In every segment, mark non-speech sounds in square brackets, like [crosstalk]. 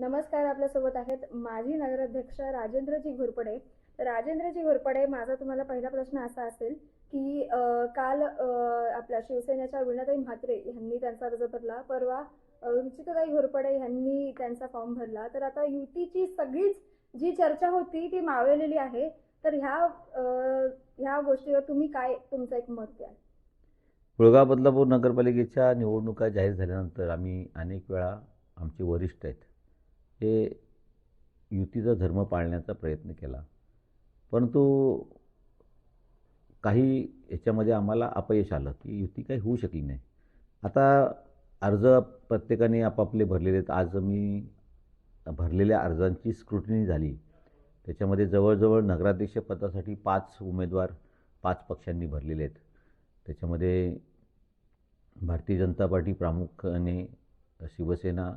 नमस्कार आपल्यासोबत आहेत माजी नगराध्यक्ष राजेंद्रजी घोरपडे. तर राजेंद्रजी घोरपडे माझा तुम्हाला पहिला प्रश्न असा असेल की अ, काल अ, आपल्या शिवसेनेच्या वीणाताई म्हात्रे यांनी त्यांचा अर्ज भरला. परवा अ, रुचिताताई घोरपडे यांनी त्यांचा फॉर्म भरला. तर आता युतीची सगळीच जी चर्चा होती ती मावळलेली आहे. तर ह्या अ, ह्या गोष्टीवर तुम्ही काय तुमचं एक मत द्याल? कुळगाव बदलापूर नगरपालिकेच्या निवडणुका जाहीर झाल्यानंतर आम्ही अनेक वेळा आमचे वरिष्ठ आहेत हे युतीचा धर्म पाळण्याचा प्रयत्न केला. परंतु काही याच्यामध्ये आम्हाला अपयश आलं की युती काही होऊ शकली नाही. आता अर्ज प्रत्येकाने आपापले भरलेले आहेत. आज मी भरलेल्या अर्जांची स्क्रुटनी झाली. त्याच्यामध्ये जवळजवळ नगराध्यक्षपदासाठी पाच उमेदवार पाच पक्षांनी भरलेले आहेत. त्याच्यामध्ये भारतीय जनता पार्टी प्रामुख्याने शिवसेना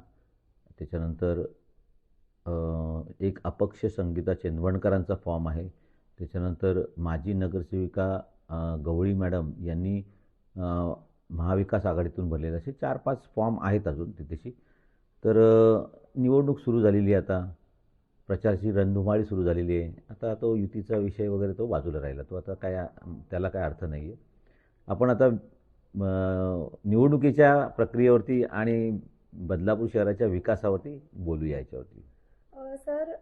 त्याच्यानंतर एक अपक्ष संगीता चेंदवणकरांचा फॉर्म आहे. त्याच्यानंतर माजी नगरसेविका गवळी मॅडम यांनी महाविकास आघाडीतून भरलेले असे चार पाच फॉर्म आहेत अजून तिथेशी तर निवडणूक सुरू झालेली आहे आता. प्रचाराची रणधुमाळी सुरू झालेली आहे. आता तो युतीचा विषय वगैरे तो बाजूला राहिला. तो आता काय त्याला काय अर्थ नाही आहे आपण आता निवडणुकीच्या प्रक्रियेवरती आणि बदलापूर शहराच्या विकासावरती बोलूया याच्यावरती. सर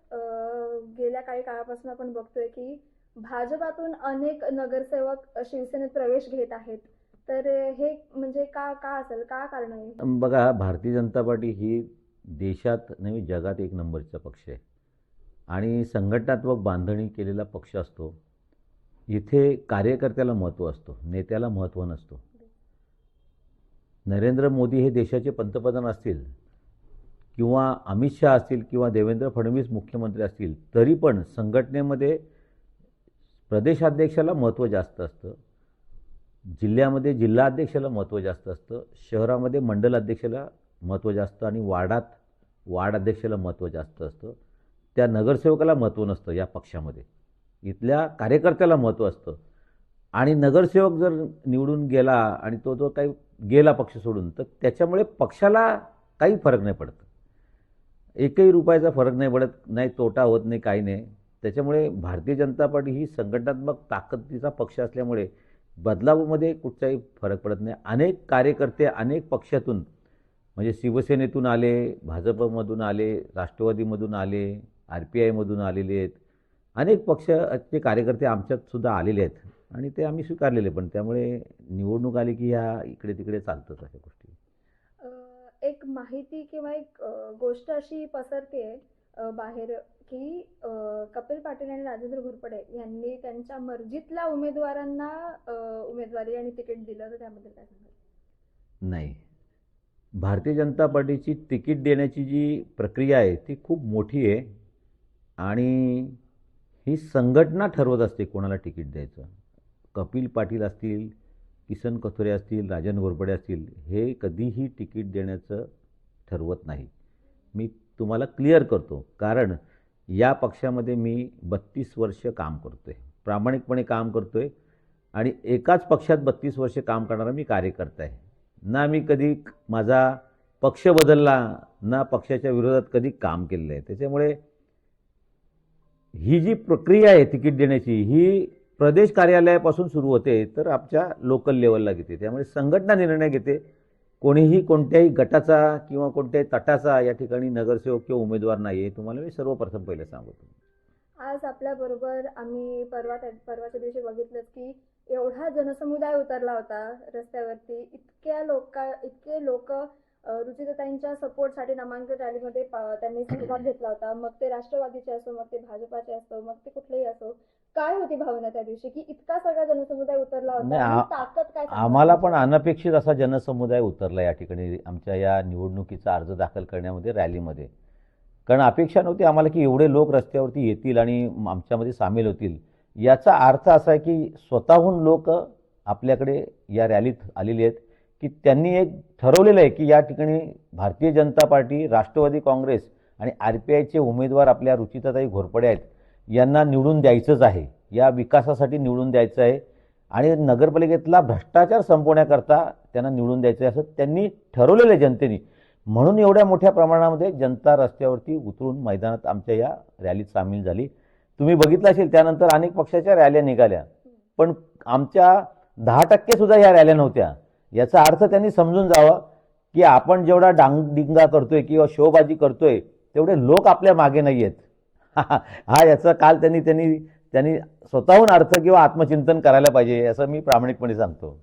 गेल्या काही काळापासून आपण बघतोय की भाजपातून अनेक नगरसेवक शिवसेनेत प्रवेश घेत आहेत. तर हे म्हणजे का का असेल? का कारण आहे? बघा भारतीय जनता पार्टी ही देशात नाही जगात एक नंबरचा पक्ष आहे. आणि संघटनात्मक बांधणी केलेला पक्ष असतो. इथे कार्यकर्त्याला महत्त्व असतो नेत्याला महत्त्व नसतो. नरेंद्र मोदी हे देशाचे पंतप्रधान असतील किंवा अमित शहा असतील किंवा देवेंद्र फडणवीस मुख्यमंत्री असतील तरी पण संघटनेमध्ये प्रदेशाध्यक्षाला महत्त्व जास्त असतं. जिल्ह्यामध्ये जिल्हाध्यक्षाला महत्त्व जास्त असतं. शहरामध्ये मंडल अध्यक्षाला महत्त्व जास्त आणि वार्डात वार्ड अध्यक्षाला महत्त्व जास्त असतं. त्या नगरसेवकाला महत्त्व नसतं या पक्षामध्ये. इथल्या कार्यकर्त्याला महत्त्व असतं. आणि नगरसेवक जर निवडून गेला आणि तो तो काही गेला पक्ष सोडून तर त्याच्यामुळे पक्षाला काही फरक नाही पडत. एकही रुपयाचा फरक नाही पडत नाही तोटा होत नाही काही नाही. त्याच्यामुळे भारतीय जनता पार्टी ही संघटनात्मक ताकदीचा पक्ष असल्यामुळे बदलावामध्ये कुठचाही फरक पडत नाही. अनेक कार्यकर्ते अनेक पक्षातून म्हणजे शिवसेनेतून आले भाजपमधून आले राष्ट्रवादीमधून आले आर पी आयमधून आलेले आहेत. अनेक पक्षाचे कार्यकर्ते आमच्यातसुद्धा आलेले आहेत आणि ते आम्ही स्वीकारलेले पण त्यामुळे निवडणूक आली की ह्या इकडे तिकडे चालतच अशा गोष्टी. एक माहिती किंवा एक गोष्ट अशी पसरते बाहेर की कपिल पाटील आणि राजेंद्र घोरपडे यांनी त्यांच्या मर्जीतल्या उमेदवारांना उमेदवारी आणि तिकीट दिलं तर त्याबद्दल काय सांगाल? नाही. भारतीय जनता पार्टीची तिकीट देण्याची जी प्रक्रिया आहे ती खूप मोठी आहे आणि ही संघटना ठरवत असते कोणाला तिकीट द्यायचं. कपिल पाटील असतील किसन कथोरे असतील राजन घोरपडे असतील हे कधीही तिकीट देण्याचं ठरवत नाही. मी तुम्हाला क्लिअर करतो कारण या पक्षामध्ये मी बत्तीस वर्ष काम करतो आहे प्रामाणिकपणे काम करतो आहे आणि एकाच पक्षात बत्तीस वर्ष काम करणारा मी कार्यकर्ता आहे. ना मी कधी माझा पक्ष बदलला ना पक्षाच्या विरोधात कधी काम केलेलं आहे. त्याच्यामुळे ही जी प्रक्रिया आहे तिकीट देण्याची ही प्रदेश कार्यालयापासून सुरू होते तर आमच्या लोकल लेवलला घेते. त्यामुळे संघटना निर्णय घेते. कोणीही कोणत्याही गटाचा किंवा कोणत्याही तटाचा या ठिकाणी नगरसेवक किंवा उमेदवार नाही आहे तुम्हाला मी सर्वप्रथम पहिले सांगतो. आज आपल्याबरोबर आम्ही परवा त्या- परवाच्या दिवशी बघितलं की एवढा जनसमुदाय उतरला होता रस्त्यावरती. इतक्या लोक इतके लोक रुचिताताईंच्या सपोर्टसाठी नामांकन रॅलीमध्ये त्यांनी सहभाग घेतला होता. मग ते राष्ट्रवादीचे असो मग ते भाजपाचे असो मग ते कुठलेही असो. काय होती भावना त्या दिवशी? की इतका सगळा जनसमुदाय उतरला होता? नाही, आणि आ- ताकद काय सांगणार? आम्हाला पण अनपेक्षित असा जनसमुदाय उतरला या ठिकाणी आमच्या या निवडणुकीचा अर्ज दाखल करण्यामध्ये रॅलीमध्ये. कारण अपेक्षा नव्हती आम्हाला की एवढे लोक रस्त्यावरती येतील आणि आमच्यामध्ये सामील होतील. याचा अर्थ असा आहे की स्वतःहून लोक आपल्याकडे या रॅलीत आलेले आहेत की त्यांनी एक ठरवलेलं आहे की या ठिकाणी भारतीय जनता पार्टी राष्ट्रवादी काँग्रेस आणि आर पी आयचे उमेदवार आपल्या रुचिताताई घोरपडे आहेत. यांना निवडून द्यायचंच आहे. या विकासासाठी निवडून द्यायचं आहे. आणि नगरपालिकेतला भ्रष्टाचार संपवण्याकरता त्यांना निवडून द्यायचं आहे असं त्यांनी ठरवलेलं आहे जनतेने. म्हणून एवढ्या मोठ्या प्रमाणामध्ये जनता रस्त्यावरती उतरून मैदानात आमच्या या रॅलीत सामील झाली. तुम्ही बघितलं असेल त्यानंतर अनेक पक्षाच्या रॅल्या निघाल्या. पण आमच्या दहा टक्के सुद्धा या रॅल्या नव्हत्या. याचा अर्थ त्यांनी समजून जावा की आपण जेवढा डांगडिंगा करतोय किंवा शोबाजी करतोय तेवढे लोक आपल्या मागे नाही आहेत. हा याचा काल त्यांनी त्यांनी त्यांनी स्वतःहून अर्थ किंवा आत्मचिंतन करायला पाहिजे असं मी प्रामाणिकपणे सांगतो.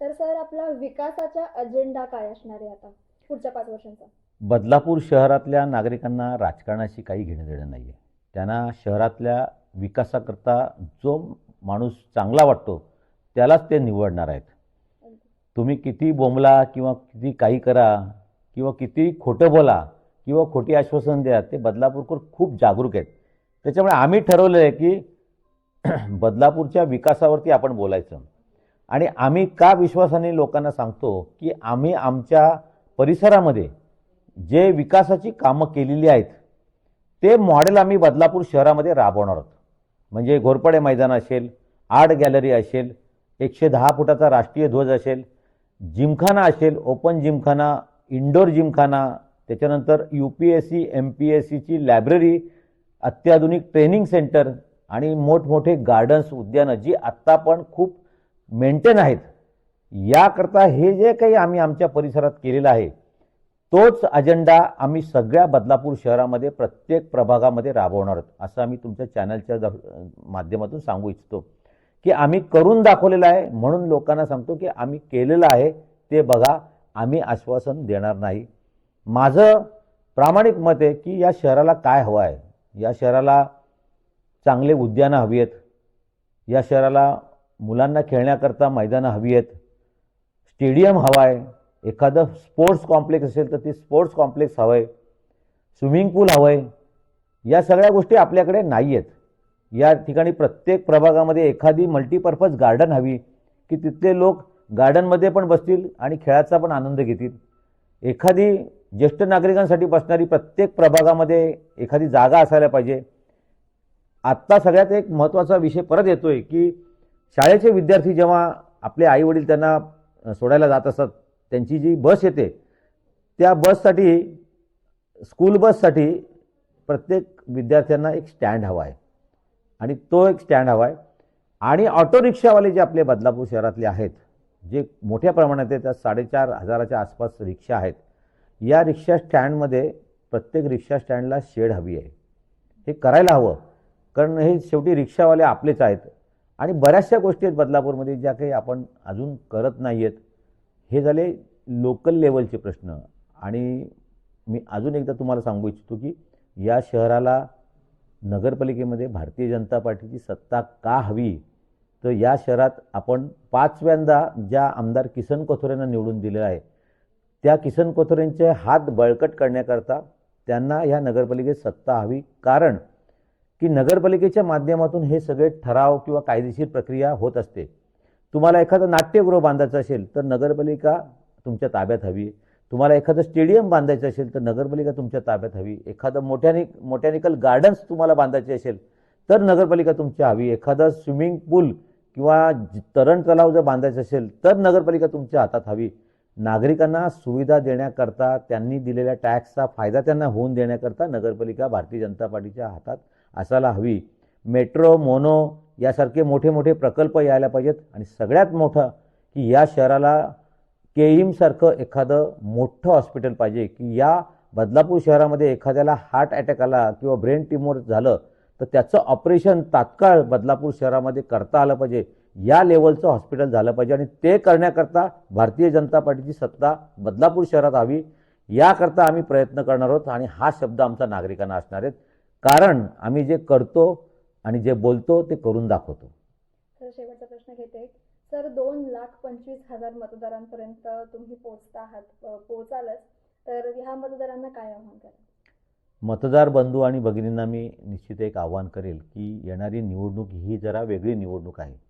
तर सर आपला विकासाचा अजेंडा काय असणार आहे आता पुढच्या पाच वर्षांचा? बदलापूर शहरातल्या नागरिकांना राजकारणाशी काही घेणं देणं नाही आहे त्यांना शहरातल्या विकासाकरता जो माणूस चांगला वाटतो त्यालाच ते निवडणार आहेत. तुम्ही किती बोंबला किंवा किती काही करा किंवा किती खोटं बोला किंवा खोटी आश्वासन द्या ते बदलापूरकर खूप जागरूक आहेत. त्याच्यामुळे आम्ही ठरवलं आहे की [clears throat] बदलापूरच्या विकासावरती आपण बोलायचं. आणि आम्ही का विश्वासाने लोकांना सांगतो की आम्ही आमच्या परिसरामध्ये जे विकासाची कामं केलेली आहेत ते मॉडेल आम्ही बदलापूर शहरामध्ये राबवणार आहोत. म्हणजे घोरपडे मैदान असेल आर्ट गॅलरी असेल एकशे दहा फुटाचा राष्ट्रीय ध्वज असेल जिमखाना असेल ओपन जिमखाना इंडोर जिमखाना त्याच्यानंतर U P S C M P S सीची लायब्ररी अत्याधुनिक ट्रेनिंग सेंटर आणि मोठमोठे गार्डन्स उद्यानं जी आत्ता पण खूप मेंटेन आहेत. याकरता हे जे काही आम्ही आमच्या परिसरात केलेलं आहे तोच अजेंडा आम्ही सगळ्या बदलापूर शहरामध्ये प्रत्येक प्रभागामध्ये राबवणार आहोत. असं आम्ही तुमच्या चॅनलच्या माध्यमातून सांगू इच्छितो की आम्ही करून दाखवलेलं आहे. म्हणून लोकांना सांगतो की आम्ही केलेलं आहे ते बघा आम्ही आश्वासन देणार नाही. माझं प्रामाणिक मत आहे की या शहराला काय हवं आहे? या शहराला चांगले उद्यानं हवी आहेत या शहराला मुलांना खेळण्याकरता मैदानं हवी आहेत स्टेडियम हवा आहे एखादं स्पोर्ट्स कॉम्प्लेक्स असेल तर ते स्पोर्ट्स कॉम्प्लेक्स हवं आहे स्विमिंग पूल हवं आहे या सगळ्या गोष्टी आपल्याकडे नाही आहेत या ठिकाणी प्रत्येक प्रभागामध्ये एखादी मल्टीपर्पज गार्डन हवी की तिथले लोक गार्डनमध्ये पण बसतील आणि खेळाचा पण आनंद घेतील. एखादी ज्येष्ठ नागरिकांसाठी बसणारी प्रत्येक प्रभागामध्ये एखादी जागा असायला पाहिजे. आत्ता सगळ्यात एक महत्त्वाचा विषय परत येतो आहे की शाळेचे विद्यार्थी जेव्हा आपले आईवडील त्यांना सोडायला जात असतात त्यांची जी बस येते त्या बससाठी स्कूल बससाठी प्रत्येक विद्यार्थ्यांना एक स्टँड हवा आहे. आणि तो एक स्टँड हवा आहे. आणि ऑटो रिक्षावाले जे आपले बदलापूर शहरातले आहेत जे मोठ्या प्रमाणात आहेत त्या साडेचार हजाराच्या आसपास रिक्षा आहेत या रिक्षा स्टँडमध्ये प्रत्येक रिक्षा स्टँडला शेड हवी आहे. हे करायला हवं. कारण हे शेवटी रिक्षावाले आपलेच आहेत. आणि बऱ्याचशा गोष्टी आहेत बदलापूरमध्ये ज्या काही आपण अजून करत नाही आहेत हे झाले लोकल लेवलचे प्रश्न. आणि मी अजून एकदा तुम्हाला सांगू इच्छितो की या शहराला नगरपालिकेमध्ये भारतीय जनता पार्टीची सत्ता का हवी? तर या शहरात आपण पाचव्यांदा ज्या आमदार किसन कथोरेंना निवडून दिलेलं आहे त्या किसन कोथरेंचे हात बळकट करण्याकरता त्यांना ह्या नगरपालिकेत सत्ता हवी. कारण की नगरपालिकेच्या माध्यमातून हे सगळे ठराव किंवा कायदेशीर प्रक्रिया होत असते. तुम्हाला एखादं नाट्यगृह बांधायचं असेल तर नगरपालिका तुमच्या ताब्यात हवी. तुम्हाला एखादं स्टेडियम बांधायचं असेल तर नगरपालिका तुमच्या ताब्यात हवी. एखादं मोठ्याने मोठ्यानिकल गार्डन्स तुम्हाला बांधायचे असेल तर नगरपालिका तुमच्या हवी. एखादं स्विमिंग पूल किंवा तरण तलाव जर बांधायचं असेल तर नगरपालिका तुमच्या हातात हवी. नागरिकांना सुविधा देण्याकरता त्यांनी दिलेल्या टॅक्सचा फायदा त्यांना होऊन देण्याकरता नगरपालिका भारतीय जनता पार्टीच्या हातात असायला हवी. मेट्रो मोनो यासारखे मोठे मोठे प्रकल्प यायला पाहिजेत आणि सगळ्यात मोठं की या शहराला केईमसारखं एखादं मोठं हॉस्पिटल पाहिजे की या बदलापूर शहरामध्ये एखाद्याला हार्ट अटॅक आला किंवा ब्रेन ट्युमर झालं तर त्याचं ऑपरेशन तात्काळ बदलापूर शहरामध्ये करता आलं पाहिजे. या लेवलचं हॉस्पिटल झालं पाहिजे आणि ते करण्याकरता भारतीय जनता पार्टीची सत्ता बदलापूर शहरात हवी. याकरता आम्ही प्रयत्न करणार आहोत आणि हा शब्द आमचा नागरिकांना असणार आहेत. कारण आम्ही जे करतो आणि जे बोलतो ते करून दाखवतो. तर शेवटचा प्रश्न घेते. सर दोन लाख पंचवीस हजार मतदारांपर्यंत तुम्ही पोहोचता आहात अ, पोहोचालच. तर ह्या मतदारांना काय आव्हान कराल? मतदार बंधू आणि भगिनींना मी निश्चित एक आव्हान करेल की येणारी निवडणूक ही जरा वेगळी निवडणूक आहे.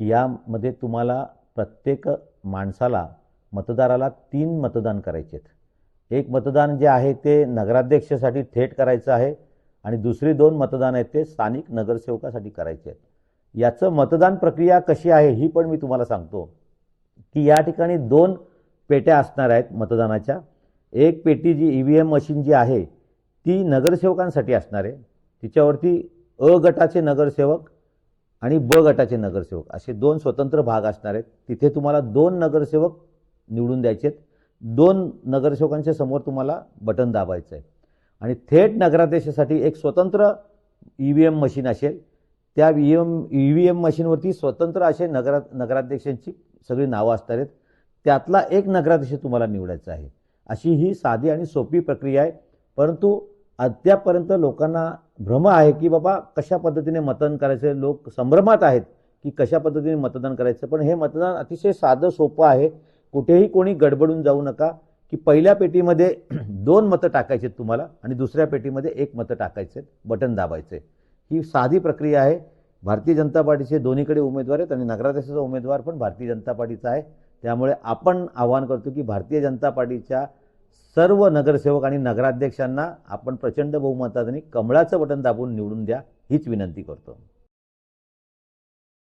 की यामध्ये तुम्हाला प्रत्येक माणसाला मतदाराला तीन मतदान करायचे आहेत. एक मतदान जे आहे ते नगराध्यक्षासाठी थेट करायचं आहे आणि दुसरी दोन मतदान आहेत ते स्थानिक नगरसेवकासाठी करायचे आहेत. याचं मतदान प्रक्रिया कशी आहे ही पण मी तुम्हाला सांगतो. की या ठिकाणी दोन पेट्या असणार आहेत मतदानाच्या. एक पेटी जी ई व्ही एम मशीन जी आहे ती नगरसेवकांसाठी असणार आहे. तिच्यावरती अ गटाचे नगरसेवक आणि ब गटाचे नगरसेवक. असे दोन स्वतंत्र भाग असणार आहेत. तिथे तुम्हाला दोन नगरसेवक निवडून द्यायचे आहेत. दोन नगरसेवकांच्या समोर तुम्हाला बटन दाबायचं आहे. आणि थेट नगराध्यक्षासाठी एक स्वतंत्र ई व्ही एम मशीन असेल. त्या E M E V M मशीनवरती स्वतंत्र असे नगरा नगराध्यक्षांची सगळी नावं असणार आहेत. त्यातला एक नगराध्यक्ष तुम्हाला निवडायचा आहे. अशी ही साधी आणि सोपी प्रक्रिया आहे. परंतु अद्यापर्यंत लोकांना भ्रम आहे की बाबा कशा पद्धतीने मतदान करायचं? लोक संभ्रमात आहेत की कशा पद्धतीने मतदान करायचं? पण हे मतदान अतिशय साधं सोपं आहे. कुठेही कोणी गडबडून जाऊ नका की पहिल्या पेटीमध्ये [clears throat] दोन मतं टाकायचे आहेत तुम्हाला आणि दुसऱ्या पेटीमध्ये एक मतं टाकायचे बटन दाबायचे ही साधी प्रक्रिया आहे. भारतीय जनता पार्टीचे दोन्हीकडे उमेदवार आहेत आणि नगराध्यक्षाचा उमेदवार पण भारतीय जनता पार्टीचा आहे. त्यामुळे आपण आवाहन करतो की भारतीय जनता पार्टीच्या सर्व नगरसेवक आणि नगराध्यक्षांना आपण प्रचंड बहुमताने कमळाचं बटन दाबून निवडून द्या हीच विनंती करतो.